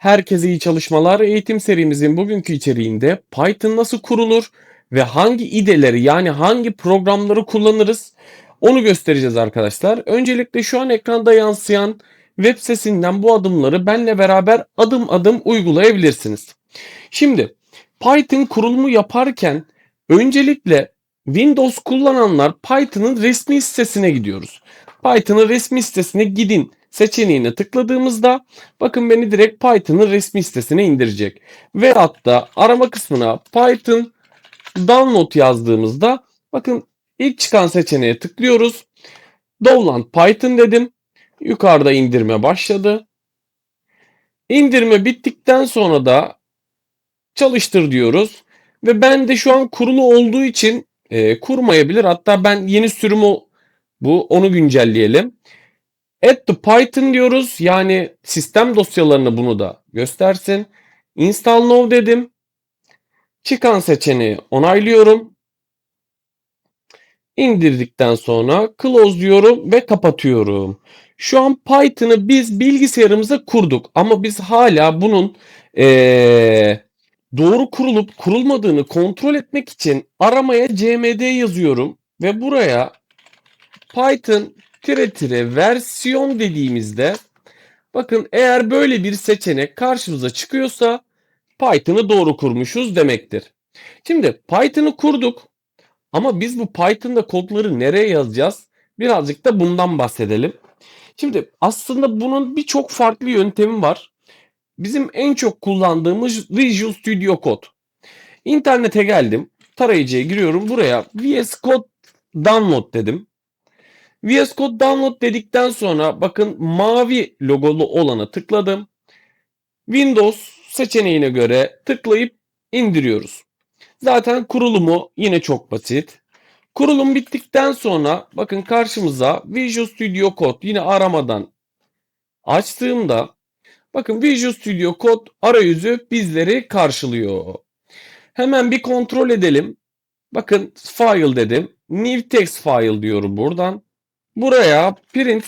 Herkese iyi çalışmalar. Eğitim serimizin bugünkü içeriğinde Python nasıl kurulur ve hangi ideleri yani hangi programları kullanırız onu göstereceğiz arkadaşlar. Öncelikle şu an ekranda yansıyan web sitesinden bu adımları benle beraber adım adım uygulayabilirsiniz. Şimdi Python kurulumu yaparken öncelikle Windows kullananlar Python'ın resmi sitesine gidiyoruz. Python'ın resmi sitesine gidin seçeneğine tıkladığımızda bakın beni direkt Python'ın resmi sitesine indirecek. Ve hatta arama kısmına Python download yazdığımızda bakın ilk çıkan seçeneğe tıklıyoruz. Download Python dedim. Yukarıda indirme başladı. İndirme bittikten sonra da çalıştır diyoruz. Ve ben de şu an kurulu olduğu için e, kurmayabilir. Hatta ben yeni sürüm o, bu onu güncelleyelim. Add to Python diyoruz. Yani sistem dosyalarını bunu da göstersin. Install now dedim. Çıkan seçeneği onaylıyorum. İndirdikten sonra close diyorum ve kapatıyorum. Şu an Python'ı biz bilgisayarımıza kurduk ama biz hala bunun ee, doğru kurulup kurulmadığını kontrol etmek için aramaya cmd yazıyorum ve buraya Python tire tire versiyon dediğimizde bakın eğer böyle bir seçenek karşımıza çıkıyorsa Python'ı doğru kurmuşuz demektir. Şimdi Python'ı kurduk ama biz bu Python'da kodları nereye yazacağız? Birazcık da bundan bahsedelim. Şimdi aslında bunun birçok farklı yöntemi var. Bizim en çok kullandığımız Visual Studio Code. İnternete geldim. Tarayıcıya giriyorum. Buraya VS Code download dedim. VS Code download dedikten sonra bakın mavi logolu olana tıkladım. Windows seçeneğine göre tıklayıp indiriyoruz. Zaten kurulumu yine çok basit. Kurulum bittikten sonra bakın karşımıza Visual Studio Code yine aramadan açtığımda bakın Visual Studio Code arayüzü bizleri karşılıyor. Hemen bir kontrol edelim. Bakın file dedim. New text file diyorum buradan. Buraya print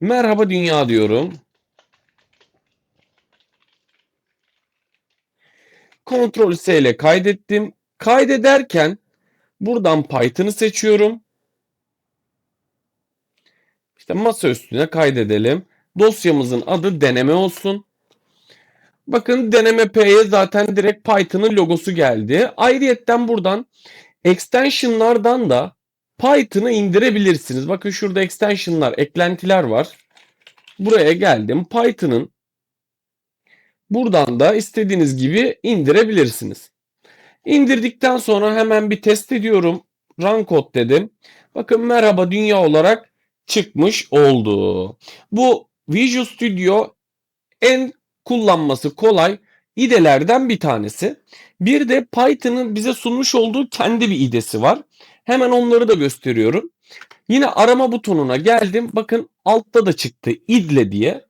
merhaba dünya diyorum. Ctrl S ile kaydettim. Kaydederken buradan Python'ı seçiyorum. İşte masa üstüne kaydedelim. Dosyamızın adı deneme olsun. Bakın deneme P'ye zaten direkt Python'ın logosu geldi. Ayrıyetten buradan extensionlardan da Python'ı indirebilirsiniz. Bakın şurada extensionlar, eklentiler var. Buraya geldim. Python'ın buradan da istediğiniz gibi indirebilirsiniz. İndirdikten sonra hemen bir test ediyorum. Run code dedim. Bakın merhaba dünya olarak çıkmış oldu. Bu Visual Studio en kullanması kolay idelerden bir tanesi. Bir de Python'ın bize sunmuş olduğu kendi bir idesi var. Hemen onları da gösteriyorum. Yine arama butonuna geldim. Bakın altta da çıktı idle diye.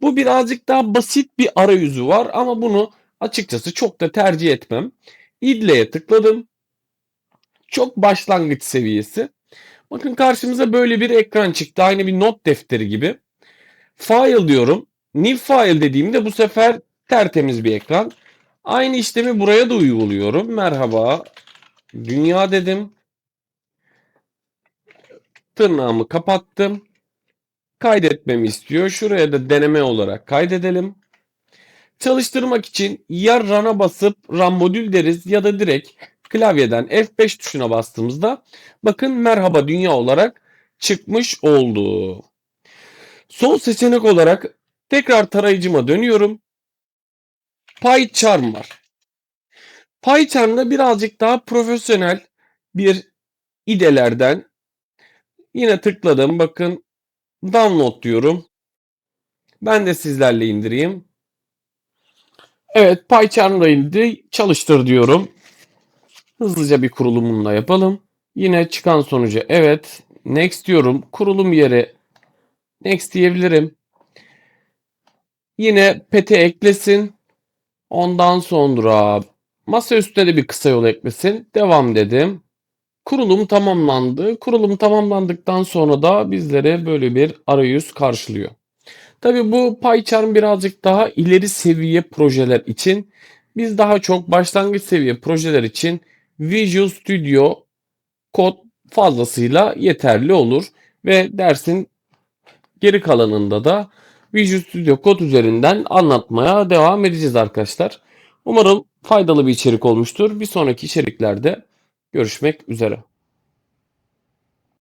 Bu birazcık daha basit bir arayüzü var ama bunu açıkçası çok da tercih etmem. İdle'ye tıkladım. Çok başlangıç seviyesi. Bakın karşımıza böyle bir ekran çıktı. Aynı bir not defteri gibi. File diyorum. New file dediğimde bu sefer tertemiz bir ekran. Aynı işlemi buraya da uyguluyorum. Merhaba. Dünya dedim. Tırnağımı kapattım. Kaydetmemi istiyor. Şuraya da deneme olarak kaydedelim. Çalıştırmak için ya run'a basıp run modül deriz ya da direkt klavyeden F5 tuşuna bastığımızda bakın merhaba dünya olarak çıkmış oldu. Sol seçenek olarak tekrar tarayıcıma dönüyorum. PyCharm var. PyCharm'da birazcık daha profesyonel bir idelerden yine tıkladım. Bakın download diyorum. Ben de sizlerle indireyim. Evet PyCharm'da indi. Çalıştır diyorum. Hızlıca bir kurulumunu yapalım. Yine çıkan sonucu evet. Next diyorum. Kurulum yeri next diyebilirim. Yine pete eklesin. Ondan sonra masa üstüne de bir kısa yol eklesin. Devam dedim. Kurulum tamamlandı. Kurulum tamamlandıktan sonra da bizlere böyle bir arayüz karşılıyor. Tabii bu PyCharm birazcık daha ileri seviye projeler için. Biz daha çok başlangıç seviye projeler için Visual Studio kod fazlasıyla yeterli olur ve dersin geri kalanında da Visual Studio Code üzerinden anlatmaya devam edeceğiz arkadaşlar. Umarım faydalı bir içerik olmuştur. Bir sonraki içeriklerde görüşmek üzere.